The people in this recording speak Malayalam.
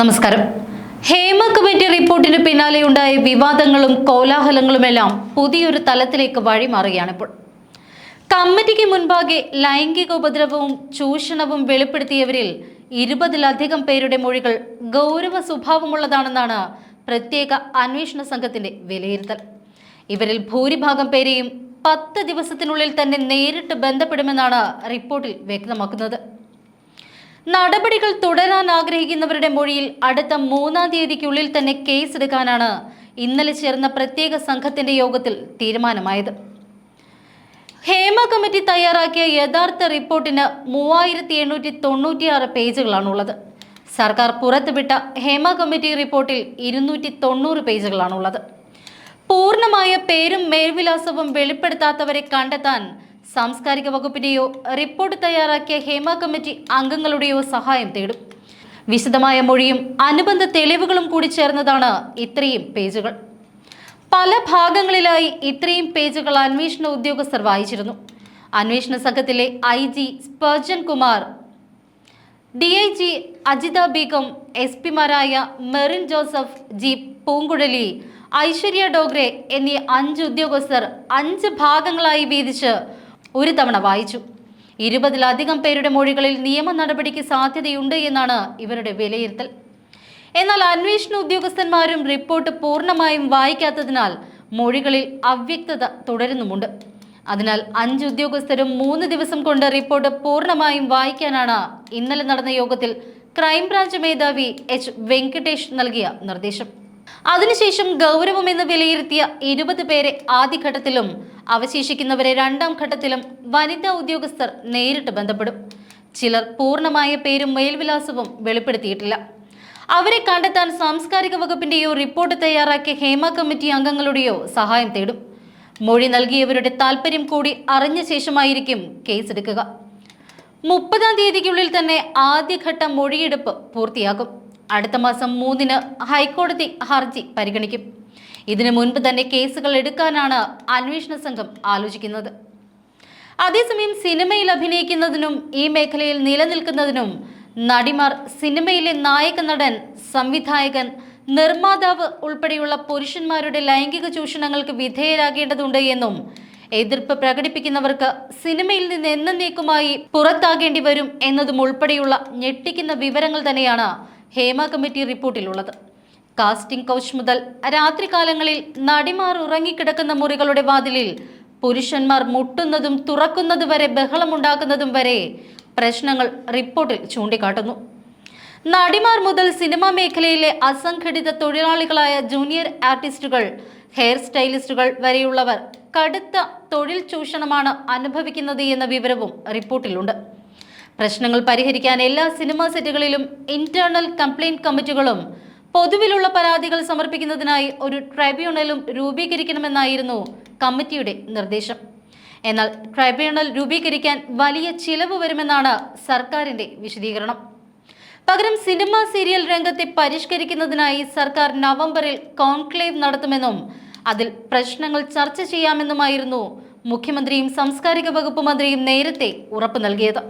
നമസ്കാരം. ഹേമ കമ്മിറ്റി റിപ്പോർട്ടിന് പിന്നാലെയുണ്ടായ വിവാദങ്ങളും കോലാഹലങ്ങളുമെല്ലാം പുതിയൊരു തലത്തിലേക്ക് വഴിമാറുകയാണിപ്പോൾ. കമ്മിറ്റിക്ക് മുൻപാകെ ലൈംഗിക ഉപദ്രവവും ചൂഷണവും വെളിപ്പെടുത്തിയവരിൽ ഇരുപതിലധികം പേരുടെ മൊഴികൾ ഗൗരവ സ്വഭാവമുള്ളതാണെന്നാണ് പ്രത്യേക അന്വേഷണ സംഘത്തിന്റെ വിലയിരുത്തൽ. ഇവരിൽ ഭൂരിഭാഗം പേരെയും പത്ത് ദിവസത്തിനുള്ളിൽ തന്നെ നേരിട്ട് ബന്ധപ്പെടുമെന്നാണ് റിപ്പോർട്ടിൽ വ്യക്തമാക്കുന്നത്. നടപടികൾ തുടരാൻ ആഗ്രഹിക്കുന്നവരുടെ മൊഴിയിൽ അടുത്ത മൂന്നാം തീയതിക്കുള്ളിൽ തന്നെ കേസ് എടുക്കാനാണ് ഇന്നലെ ചേർന്ന പ്രത്യേക സംഘത്തിന്റെ യോഗത്തിൽ തീരുമാനമായത്. ഹേമ കമ്മിറ്റി തയ്യാറാക്കിയ യഥാർത്ഥ റിപ്പോർട്ടിന് മൂവായിരത്തി എണ്ണൂറ്റി തൊണ്ണൂറ്റിയാറ് പേജുകളാണുള്ളത്. സർക്കാർ പുറത്തുവിട്ട ഹേമ കമ്മിറ്റി റിപ്പോർട്ടിൽ ഇരുന്നൂറ്റി തൊണ്ണൂറ് പേജുകളാണുള്ളത്. പൂർണമായ പേരും മേൽവിലാസവും വെളിപ്പെടുത്താത്തവരെ കണ്ടെത്താൻ സാംസ്കാരിക വകുപ്പിന്റെയോ റിപ്പോർട്ട് തയ്യാറാക്കിയ ഹേമ കമ്മിറ്റി അംഗങ്ങളുടെയോ സഹായം തേടും. വിശദമായ മൊഴിയും അനുബന്ധ തെളിവുകളും കൂടി ചേർന്നതാണ് ഇത്രയും പേജുകൾ. പല ഭാഗങ്ങളിലായി ഇത്രയും പേജുകൾ അന്വേഷണ ഉദ്യോഗസ്ഥർ വായിച്ചിരുന്നു. അന്വേഷണ സംഘത്തിലെ I G Sparjan Kumar D I G Ajitha Begum S പിമാരായ Merin Joseph G Poonkuzhali Aishwarya Dogre എന്നീ അഞ്ച് ഉദ്യോഗസ്ഥർ അഞ്ച് ഭാഗങ്ങളായി വീതിച്ച് ഒരു തവണ വായിച്ചു. ഇരുപതിലധികം പേരുടെ മൊഴികളിൽ നിയമ നടപടിക്ക് സാധ്യതയുണ്ട് എന്നാണ് ഇവരുടെ വിലയിരുത്തൽ. എന്നാൽ അന്വേഷണ ഉദ്യോഗസ്ഥന്മാരും റിപ്പോർട്ട് പൂർണമായും വായിക്കാത്തതിനാൽ മൊഴികളിൽ അവ്യക്തത തുടരുന്നുമുണ്ട്. അതിനാൽ അഞ്ച് ഉദ്യോഗസ്ഥരും മൂന്ന് ദിവസം കൊണ്ട് റിപ്പോർട്ട് പൂർണമായും വായിക്കാനാണ് ഇന്നലെ നടന്ന യോഗത്തിൽ ക്രൈംബ്രാഞ്ച് മേധാവി എച്ച്. വെങ്കടേഷ് നൽകിയ നിർദ്ദേശം. അതിനുശേഷം ഗൗരവമെന്ന് വിലയിരുത്തിയ ഇരുപത് പേരെ ആദ്യഘട്ടത്തിലും അവശേഷിക്കുന്നവരെ രണ്ടാം ഘട്ടത്തിലും വനിതാ ഉദ്യോഗസ്ഥർ നേരിട്ട് ബന്ധപ്പെടും. ചിലർ പൂർണമായ പേരും മേൽവിലാസവും വെളിപ്പെടുത്തിയിട്ടില്ല. അവരെ കണ്ടെത്താൻ സാംസ്കാരിക വകുപ്പിന്റെയോ റിപ്പോർട്ട് തയ്യാറാക്കിയ ഹേമ കമ്മിറ്റി അംഗങ്ങളുടെയോ സഹായം തേടും. മൊഴി നൽകിയവരുടെ താല്പര്യം കൂടി അറിഞ്ഞ ശേഷമായിരിക്കും കേസെടുക്കുക. മുപ്പതാം തീയതിക്കുള്ളിൽ തന്നെ ആദ്യഘട്ട മൊഴിയെടുപ്പ് പൂർത്തിയാകും. അടുത്ത മാസം മൂന്നിന് ഹൈക്കോടതി ഹർജി പരിഗണിക്കും. ഇതിനു മുൻപ് തന്നെ കേസുകൾ എടുക്കാനാണ് അന്വേഷണ സംഘം ആലോചിക്കുന്നത്. അതേസമയം സിനിമയിൽ അഭിനയിക്കുന്നതിനും ഈ മേഖലയിൽ നിലനിൽക്കുന്നതിനും നടിമാർ സിനിമയിലെ നായക നടൻ സംവിധായകൻ നിർമ്മാതാവ് ഉൾപ്പെടെയുള്ള പുരുഷന്മാരുടെ ലൈംഗിക ചൂഷണങ്ങൾക്ക് വിധേയരാകേണ്ടതുണ്ട് എന്നും എതിർപ്പ് പ്രകടിപ്പിക്കുന്നവർക്ക് സിനിമയിൽ നിന്ന് എന്നേക്കുമായി പുറത്താകേണ്ടി വരും എന്നതും ഉൾപ്പെടെയുള്ള ഞെട്ടിക്കുന്ന വിവരങ്ങൾ തന്നെയാണ് ഹേമ കമ്മിറ്റി റിപ്പോർട്ടിലുള്ളത്. കാസ്റ്റിംഗ് കൗച്ച് മുതൽ രാത്രികാലങ്ങളിൽ നടിമാർ ഉറങ്ങിക്കിടക്കുന്ന മുറികളുടെ വാതിലിൽ പുരുഷന്മാർ മുട്ടുന്നതും തുറക്കുന്നതും വരെ ബഹളമുണ്ടാക്കുന്നതും വരെ പ്രശ്നങ്ങൾ റിപ്പോർട്ടിൽ ചൂണ്ടിക്കാട്ടുന്നു. നടിമാർ മുതൽ സിനിമാ മേഖലയിലെ അസംഘടിത തൊഴിലാളികളായ ജൂനിയർ ആർട്ടിസ്റ്റുകൾ ഹെയർ സ്റ്റൈലിസ്റ്റുകൾ വരെയുള്ളവർ കടുത്ത തൊഴിൽ ചൂഷണമാണ് അനുഭവിക്കുന്നത് എന്ന വിവരവും റിപ്പോർട്ടിലുണ്ട്. പ്രശ്നങ്ങൾ പരിഹരിക്കാൻ എല്ലാ സിനിമാ സെറ്റുകളിലും ഇന്റേണൽ കംപ്ലൈന്റ് കമ്മിറ്റികളും പൊതുവിലുള്ള പരാതികൾ സമർപ്പിക്കുന്നതിനായി ഒരു ട്രൈബ്യൂണലും രൂപീകരിക്കണമെന്നായിരുന്നു കമ്മിറ്റിയുടെ നിർദ്ദേശം. എന്നാൽ ട്രൈബ്യൂണൽ രൂപീകരിക്കാൻ വലിയ ചിലവ് വരുമെന്നാണ് സർക്കാരിന്റെ വിശദീകരണം. പകരം സിനിമ സീരിയൽ രംഗത്തെ പരിഷ്കരിക്കുന്നതിനായി സർക്കാർ നവംബറിൽ കോൺക്ലേവ് നടത്തുമെന്നും അതിൽ പ്രശ്നങ്ങൾ ചർച്ച ചെയ്യാമെന്നുമായിരുന്നു മുഖ്യമന്ത്രിയും സാംസ്കാരിക വകുപ്പ് മന്ത്രിയും നേരത്തെ ഉറപ്പു നൽകിയത്.